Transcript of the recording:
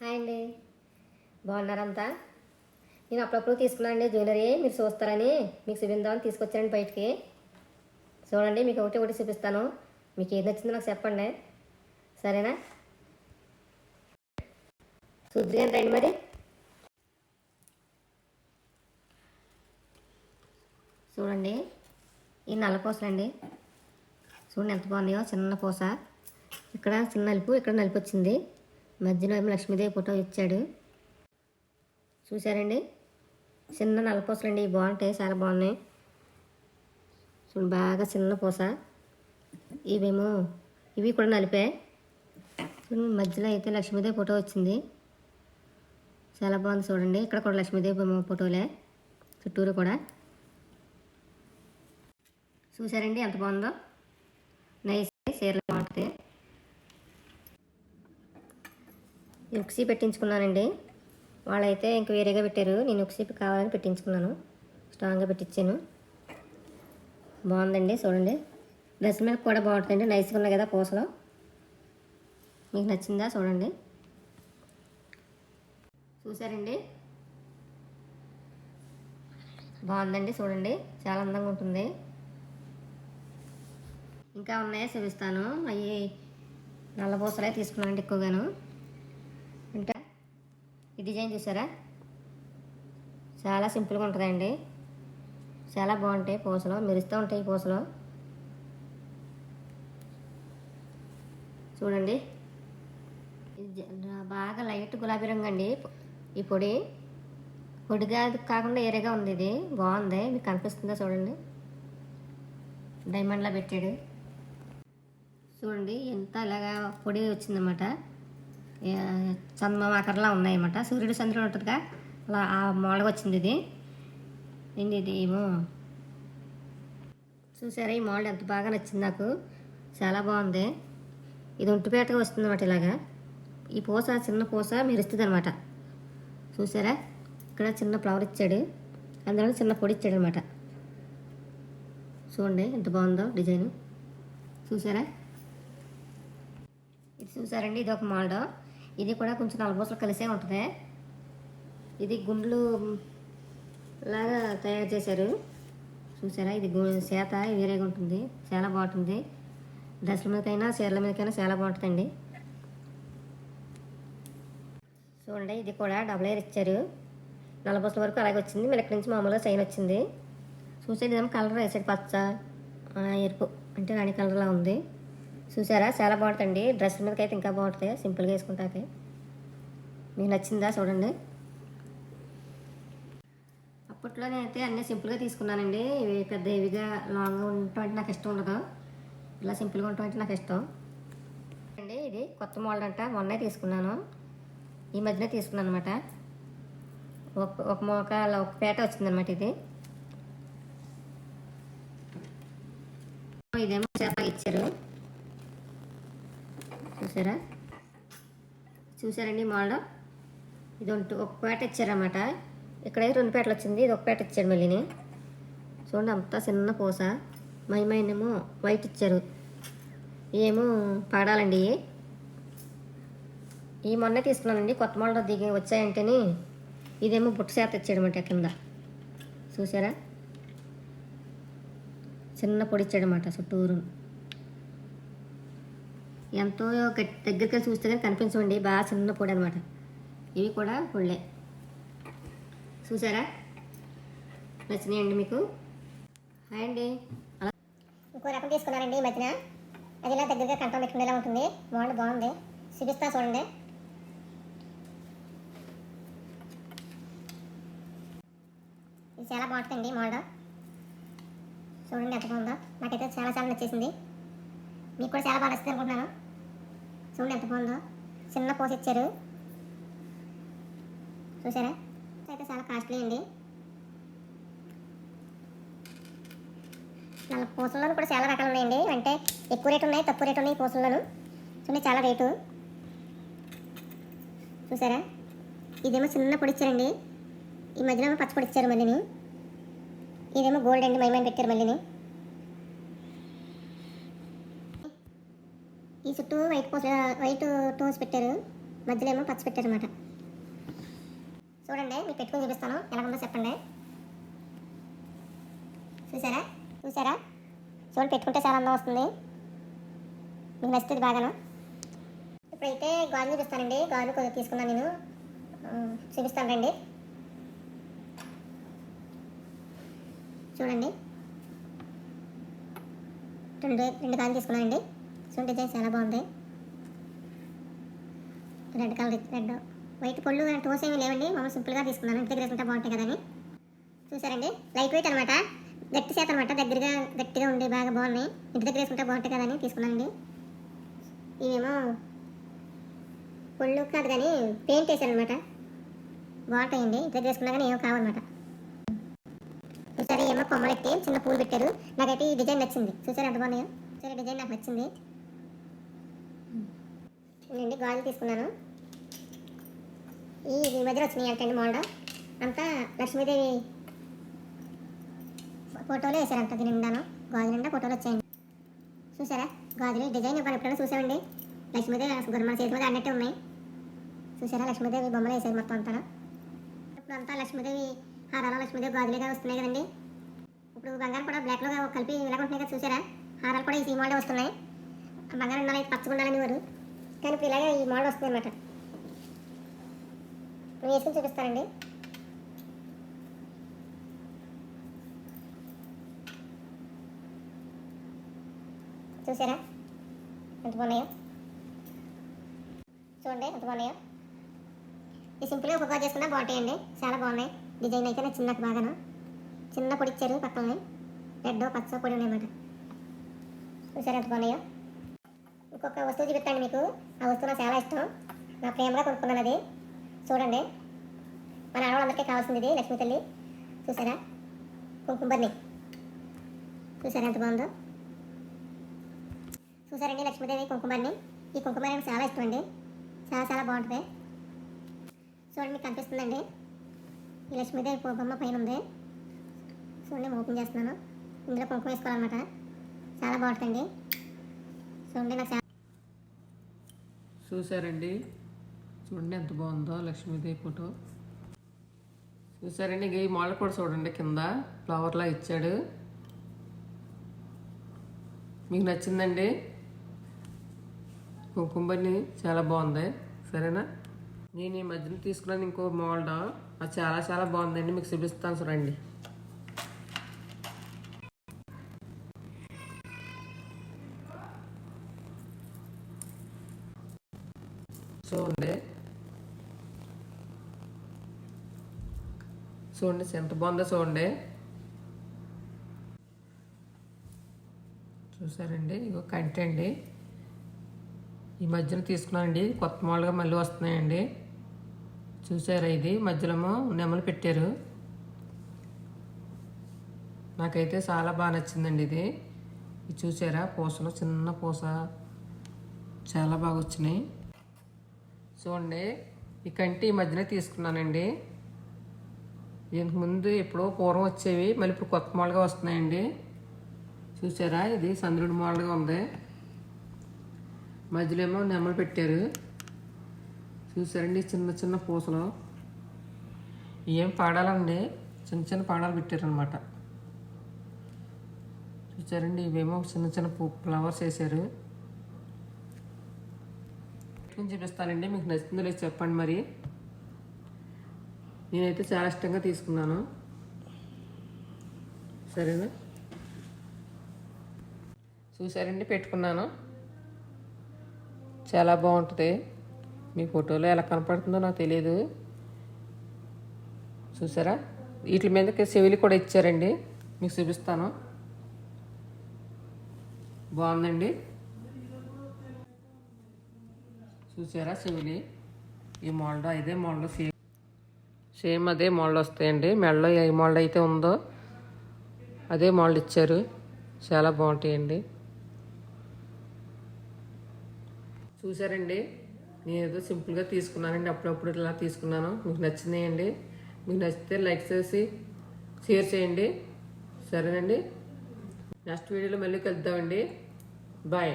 Hi అండి. బాగున్నారంతా నేను అప్పుడప్పుడు తీసుకున్నానండి జ్యువెలరీ. మీరు చూస్తారని. మీకు చూపిందామని తీసుకొచ్చానండి బయటికి. చూడండి మీకు ఒకటి ఒకటి చూపిస్తాను. మీకు ఏది నచ్చిందో నాకు చెప్పండి. సరేనా? చూద్దాం రండి మరి. చూడండి ఈ నల్ల పూసలండి. చూడండి ఎంత బాగున్నాయో. చిన్న పూస. ఇక్కడ చిన్న నలుపు ఇక్కడ నలుపు వచ్చింది. మధ్యలో ఏమో లక్ష్మీదేవి ఫోటో ఇచ్చాడు. చూసారండి చిన్న నల్ల పూసలండి. ఇవి బాగుంటాయి చాలా బాగున్నాయి. చూడండి బాగా చిన్న పూస. ఇవేమో ఇవి కూడా నలిపే. మధ్యలో అయితే లక్ష్మీదేవి ఫోటో వచ్చింది. చాలా బాగుంది చూడండి. ఇక్కడ కూడా లక్ష్మీదేవి బొమ్మ ఫోటోలే చుట్టూరు కూడా. చూసారండి ఎంత బాగుందో? నైస్ చీరలు బాగుంటుంది ఉక్సీ పెట్టించుకున్నానండి. వాళ్ళైతే ఇంక వేరేగా పెట్టారు. నేను ఉక్సీ కావాలని పెట్టించుకున్నాను. స్ట్రాంగ్గా పెట్టించాను బాగుందండి చూడండి. డ్రెస్ మీద కూడా బాగుంటుందండి నైస్గా ఉన్నాయి కదా పూసలు. మీకు నచ్చిందా చూడండి. చూసారండి? బాగుందండి చూడండి. చాలా అందంగా ఉంటుంది. ఇంకా ఉన్నాయా చూపిస్తాను. అవి నల్ల పూసలే తీసుకున్నానండి ఎక్కువగాను. డిజైన్ చూసారా చాలా సింపుల్గా ఉంటుందండి. చాలా బాగుంటాయి పూసలు. మెరుస్తూ ఉంటాయి ఈ పూసలు. చూడండి. బాగా లైట్ గులాబీ రంగు అండి. ఈ పొడి. పొడిగా కాకుండా ఏరేగా ఉంది ఇది. బాగుంది. మీకు కనిపిస్తుందా చూడండి. డైమండ్లా పెట్టాడు. చూడండి ఎంత ఇలాగా పొడి వచ్చిందన్నమాట. ఏ- చందమామ ఆకరలా ఉన్నాయన్నమాట. సూర్యుడు చంద్రుడు ఉంటుందిగా అలా ఆ మోడల్గా వచ్చింది ఇది. ఏంటి ఇది ఏమో? చూసారా ఈ మోడల్ ఎంత బాగా నచ్చింది నాకు. చాలా బాగుంది. ఇది ఒంటిపేటగా వస్తుంది అనమాట ఇలాగా. ఈ పూస చిన్న పూస మెరుస్తుంది అనమాట చూసారా? ఇక్కడ చిన్న ఫ్లవర్ ఇచ్చాడు. అందులో చిన్న పొడి ఇచ్చాడు అనమాట చూడండి ఎంత బాగుందో డిజైన్. చూసారా? ఇది చూసారండి ఇది ఒక మోడల్. ఇది కూడా కొంచెం నలబోసలు కలిసే ఉంటుంది. ఇది గుండ్లు లాగా తయారు చేశారు. చూసారా? ఇది గు- సేత వేరేగా ఉంటుంది. చాలా బాగుంటుంది. డ్రెస్ల మీదకైనా చీరల మీదకైనా చాలా బాగుంటుందండి. చూడండి ఇది కూడా డబుల్ ఎయిర్ ఇచ్చారు. నలభూసల వరకు అలాగే వచ్చింది. మళ్ళీ ఇక్కడి నుంచి మామూలుగా చైన్ వచ్చింది. చూసేది ఏమో కలర్ వేసాడు పచ్చ ఎరుపు. అంటే రాణి కలర్లా ఉంది. చూసారా? చాలా బాగుంటుంది డ్రెస్ మీదకి అయితే ఇంకా బాగుంటుంది. సింపుల్గా వేసుకుంటాకే మీకు నచ్చిందా చూడండి. అప్పట్లో నేనైతే అన్నీ సింపుల్గా తీసుకున్నానండి. ఇవి పెద్ద ఇవిగా లాంగ్ ఉండటం అంటే నాకు ఇష్టం ఉండదు. ఇలా సింపుల్గా ఉండటం అంటే నాకు ఇష్టం. అండి ఇది కొత్త మోడల్ అంట. మొన్నే తీసుకున్నాను. ఈ మధ్యనే తీసుకున్నాను అనమాట ఒక ఒక మోక ఒక పేట వచ్చిందనమాట ఇది. ఇదేమో చేప ఇచ్చారు. చూసారా? చూసారండి మోడల్ ఇది ఒక పేట ఇచ్చారన్నమాట. ఇక్కడైతే రెండు పేటలు వచ్చింది. ఇది ఒక పేట ఇచ్చాడు మళ్ళీని. చూడండి అంతా చిన్న పూస. మైమైనేమో వైట్ ఇచ్చారు. ఏమో పాడాలండి ఇవి. ఈ మొన్న తీసుకున్నానండి. కొత్త మోడల్ దిగి వచ్చాయంటేనే ఇదేమో బుట్ట చేత ఇచ్చాడనమాట కింద. చూసారా? చిన్న పొడి ఇచ్చాడనమాట చుట్టూరు. ఎంతో దగ్గరికి చూస్తే కానీ కనిపించండి బాగా చిన్న పొడి అనమాట ఇవి కూడా పొళ్ళే. చూసారా? నచ్చినాయండి మీకు? హాయ్ అండి. అలా ఇంకో రకం తీసుకున్నారండి ఈ మధ్యన. అది ఇలా దగ్గరగా కంఠం పెట్టుకునేలా ఉంటుంది. మోడల్ బాగుంది. చూపిస్తా చూడండి. ఇది చాలా బాగుంటుందండి మోడల్ చూడండి ఎంత బాగుందో. నాకైతే చాలా చాలా నచ్చేసింది. మీకు కూడా చాలా బాగా నచ్చింది అనుకుంటున్నాను. చూడండి ఎంత బాగుందో. చిన్న పోస్ ఇచ్చారు. చూసారా? అయితే చాలా కాస్ట్లీ అండి. నల్ల పూసల్లోనూ కూడా చాలా రకాలు ఉన్నాయండి. అంటే ఎక్కువ రేటు ఉన్నాయి తక్కువ రేటు ఉన్నాయి ఈ పూసల్లోనూ చూడండి చాలా రేటు చూసారా? ఇదేమో చిన్న పొడి ఇచ్చారండి. ఈ మధ్యలో పచ్చ పొడి ఇచ్చారు మళ్ళీని. ఇదేమో గోల్డ్ అండి మైమైన్ పెట్టారు మళ్ళీని. చుట్టూ వైట్ పూస వైట్ టోన్స్ పెట్టారు. మధ్యలో ఏమో పచ్చి అన్నమాట చూడండి మీకు పెట్టుకుని చూపిస్తాను. ఎలా ఉందో చెప్పండి. చూసారా? చూసారా? చూడండి పెట్టుకుంటే చాలా అందం వస్తుంది. మీకు నచ్చుతుంది బాగాను. ఇప్పుడైతే గాజు చూపిస్తానండి. గాజు కొద్దిగా తీసుకున్నాను నేను. చూపిస్తాను రండి. చూడండి. రెండు రెండు గాజులు తీసుకున్నానండి. శుంఠి డిజైన్ చాలా బాగుంది? రెడ్ కలర్ రెడ్ వైట్ పళ్ళు టోస్ ఏమీ లేవండి. మామూలు సింపుల్గా తీసుకున్నాను. ఇంటి దగ్గర వేసుకుంటే బాగుంటాయి కదని చూసారండి? లైట్ వెయిట్ అనమాట గట్టి చేత అనమాట దగ్గరగా గట్టిగా ఉండి బాగా బాగున్నాయి. ఇంటి దగ్గర వేసుకుంటే బాగుంటాయి కదని తీసుకున్నానండి. ఇవేమో పళ్ళు కాదు కానీ పెయింట్ వేసారనమాట బాగుంటాయండి. ఇంటి దగ్గర వేసుకున్నా కానీ ఏమో కావన్నమాట. చూసారా ఏమో కొమ్మలు ఎట్టి చిన్న పూలు పెట్టారు. నాకైతే ఈ డిజైన్ నచ్చింది. చూసారా ఎంత బాగున్నాయో? చూసారా డిజైన్ నాకు నచ్చింది. నేను గాజులు తీసుకున్నాను. ఈ ఈ మధ్యలో వచ్చినాయి అంటండి మోడల్ అంతా లక్ష్మీదేవి ఫోటోలు వేసారంట దీని నిండాను. గాజు నిండా ఫోటోలు వచ్చాయండి. చూసారా? గాజులు డిజైన్ ఇవ్వాలి ఎప్పుడైనా చూసామండి? లక్ష్మీదేవి గురమ చేతి మీద అన్నట్టే ఉన్నాయి. చూసారా? లక్ష్మీదేవి బొమ్మలు వేసారు మొత్తం అంతా ఇప్పుడు అంతా లక్ష్మీదేవి హారాలు లక్ష్మీదేవి గాజులుగా వస్తున్నాయి కదండి. ఇప్పుడు బంగారం కూడా బ్లాక్లో కలిపి ఇలాగ ఉంటున్నాయి కదా చూసారా? హారాలు కూడా ఈ సీ వస్తున్నాయి. బంగారం ఉండాలి? పచ్చగా ఉండాలని వారు కానీ ఇప్పుడు ఇలాగే ఈ మోడల్ వస్తుంది అనమాట నేను వేసుకుని చూపిస్తానండి. చూసారా? ఎంత బాగున్నాయో? చూడండి ఎంత బాగున్నాయో? ఈ సింపుల్గా ఒక చేసుకున్నా బాగుంటాయండి. చాలా బాగున్నాయి. డిజైన్ అయితే నాకు చిన్నకు బాగాను. చిన్న పొడి ఇచ్చారు పక్కనే. రెడ్ పచ్చ పొడి ఉన్నాయన్నమాట. చూసారా ఎంత బాగున్నాయో? ఇంకొక వస్తువు చూపిస్తాను మీకు. ఆ వస్తువు నాకు చాలా ఇష్టం. నా ప్రేమగా కొనుక్కున్నాను అది. చూడండి. మన ఆడవాళ్ళందరికీ కావాల్సింది ఇది లక్ష్మీ తల్లి. చూసారా? కుంకుమర్ని చూసారా ఎంత బాగుందో? చూసారండి లక్ష్మీదేవి కుంకుమర్ని ఈ కుంకుమరి నాకు చాలా ఇష్టం అండి. చాలా చాలా బాగుంటుంది. చూడండి మీకు కనిపిస్తుందండి. ఈ లక్ష్మీదేవి బొమ్మ పైన ఉంది. చూడండి నేను ఓపెన్ చేస్తున్నాను. ఇందులో కుంకుమ వేసుకోవాలన్నమాట. చాలా బాగుంటుంది చూడండి నాకు చాలా చూసారండి చూడండి ఎంత బాగుందో లక్ష్మీదేవి ఫోటో. చూసారండి ఈ మోడల్ కూడా చూడండి కింద. ఫ్లవర్లా ఇచ్చాడు. మీకు నచ్చిందండి? కుంకుమని చాలా బాగుంది. సరేనా? నేను ఈ మధ్యన తీసుకున్నాను ఇంకో మోల్డ్. అది చాలా చాలా బాగుందండి. మీకు చూపిస్తాను చూడండి. చూడండి ఎంత బాగుందో చూడండి. చూసారండి ఇగో కంటి అండి. ఈ మధ్యన తీసుకున్నానండి కొత్త మామూలుగా మళ్ళీ వస్తున్నాయండి. చూసారా ఇది? మధ్యలో నెమలు పెట్టారు. నాకైతే చాలా బాగా నచ్చిందండి ఇది. ఇది చూసారా? పూసలు చిన్న పూస. చాలా బాగా వచ్చినాయి. చూడండి ఈ కంటి ఈ మధ్యనే తీసుకున్నానండి. దీనికి ముందు ఎప్పుడో పూర్వం వచ్చేవి మళ్ళీ ఇప్పుడు కొత్త మోడల్గా వస్తున్నాయండి. చూసారా? ఇది చంద్రుడి మోడల్గా ఉంది. మధ్యలో ఏమో నెమలు పెట్టారు. చూసారండి? చిన్న చిన్న పూసలు. ఏం పాడాలండి? చిన్న చిన్న పాడాలు పెట్టారనమాట చూసారండి? ఇవేమో చిన్న చిన్న పూ ఫ్లవర్స్ వేసారు చూపిస్తానండి? మీకు నచ్చిందో లేదు చెప్పండి మరి. నేనైతే చాలా ఇష్టంగా తీసుకున్నాను. సరేనా? చూసారండి పెట్టుకున్నాను. చాలా బాగుంటుంది. మీ ఫోటోలో ఎలా కనపడుతుందో నాకు తెలియదు చూసారా? వీటి మీద చెవిలి కూడా ఇచ్చారండి. మీకు చూపిస్తాను. బాగుందండి. చూసారా చెవిలి ఈ మోడల్ ఇదే మోడల్ సేమ్ సేమ్ అదే మోడల్ వస్తాయండి. మెడలో ఏ మోడల్ అయితే ఉందో అదే మోడల్ ఇచ్చారు. చాలా బాగుంటాయండి. చూసారండి? నేను ఏదో సింపుల్గా తీసుకున్నానండి. అప్పుడప్పుడు ఇలా తీసుకున్నాను. మీకు నచ్చినాయండి మీకు నచ్చితే లైక్ చేసి షేర్ చేయండి. సరేనండి? నెక్స్ట్ వీడియోలో మళ్ళీ కలుద్దామండి. బాయ్.